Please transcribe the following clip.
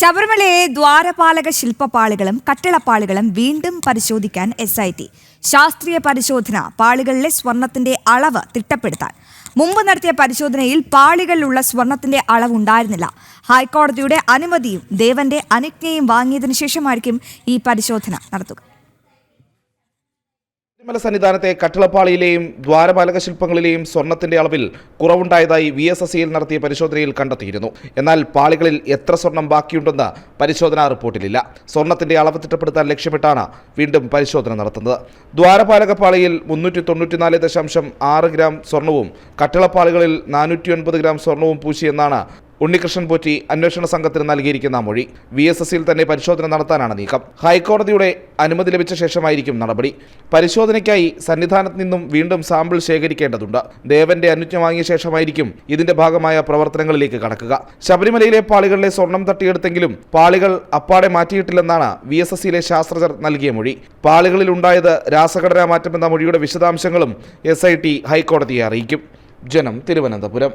ശബരിമലയെ ദ്വാരപാലക ശില്പപാളികളും കട്ടിളപ്പാളികളും വീണ്ടും പരിശോധിക്കാൻ എസ് ഐ ടി ശാസ്ത്രീയ പരിശോധന പാളികളിലെ സ്വർണത്തിന്റെ അളവ് തിട്ടപ്പെടുത്താൻ. മുമ്പ് നടത്തിയ പരിശോധനയിൽ പാളികളിലുള്ള സ്വർണത്തിന്റെ അളവ് ഉണ്ടായിരുന്നില്ല. ഹൈക്കോടതിയുടെ അനുമതിയും ദേവന്റെ അനുജ്ഞയും വാങ്ങിയതിനു ശേഷമായിരിക്കും ഈ പരിശോധന നടത്തുക. ശബരിമല സന്നിധാനത്തെ കട്ടിളപ്പാളിയിലെയും ദ്വാരപാലക ശില്പങ്ങളിലെയും സ്വർണത്തിന്റെ അളവിൽ കുറവുണ്ടായതായി വി എസ് എസ് സിയിൽ നടത്തിയ പരിശോധനയിൽ കണ്ടെത്തിയിരുന്നു. എന്നാൽ പാളികളിൽ എത്ര സ്വർണം ബാക്കിയുണ്ടെന്ന് പരിശോധനാ റിപ്പോർട്ടിലില്ല. സ്വർണത്തിന്റെ അളവ് തിട്ടപ്പെടുത്താൻ ലക്ഷ്യമിട്ടാണ് വീണ്ടും പരിശോധന നടത്തുന്നത്. ദ്വാരപാലക പാളിയിൽ മുന്നൂറ്റി തൊണ്ണൂറ്റിനാല് ദശാംശം ആറ് ഗ്രാം സ്വർണവും കട്ടിളപ്പാളികളിൽ നാനൂറ്റി ഒൻപത് ഗ്രാം സ്വർണവും പൂശിയെന്നാണ് ഉണ്ണികൃഷ്ണൻ പോറ്റി അന്വേഷണ സംഘത്തിന് നൽകിയിരിക്കുന്ന മൊഴി വി എസ് എസിൽ തന്നെ പരിശോധന നടത്താനാണ് നീക്കം. ഹൈക്കോടതിയുടെ അനുമതി ലഭിച്ച ശേഷമായിരിക്കും നടപടി. പരിശോധനയ്ക്കായി സന്നിധാനത്ത് നിന്നും വീണ്ടും സാമ്പിൾ ശേഖരിക്കേണ്ടതുണ്ട്. ദേവന്റെ അനുജ്ഞ വാങ്ങിയ ശേഷമായിരിക്കും ഇതിന്റെ ഭാഗമായ പ്രവർത്തനങ്ങളിലേക്ക് കടക്കുക. ശബരിമലയിലെ പാളികളിലെ സ്വർണം തട്ടിയെടുത്തെങ്കിലും പാളികൾ അപ്പാടെ മാറ്റിയിട്ടില്ലെന്നാണ് വി എസ് എസ് സിയിലെ ശാസ്ത്രജ്ഞർ നൽകിയ മൊഴി. പാളികളിൽ ഉണ്ടായത് രാസഘടനാ മാറ്റമെന്ന മൊഴിയുടെ വിശദാംശങ്ങളും എസ് ഐ ടി ഹൈക്കോടതിയെ അറിയിക്കും. ജനം തിരുവനന്തപുരം.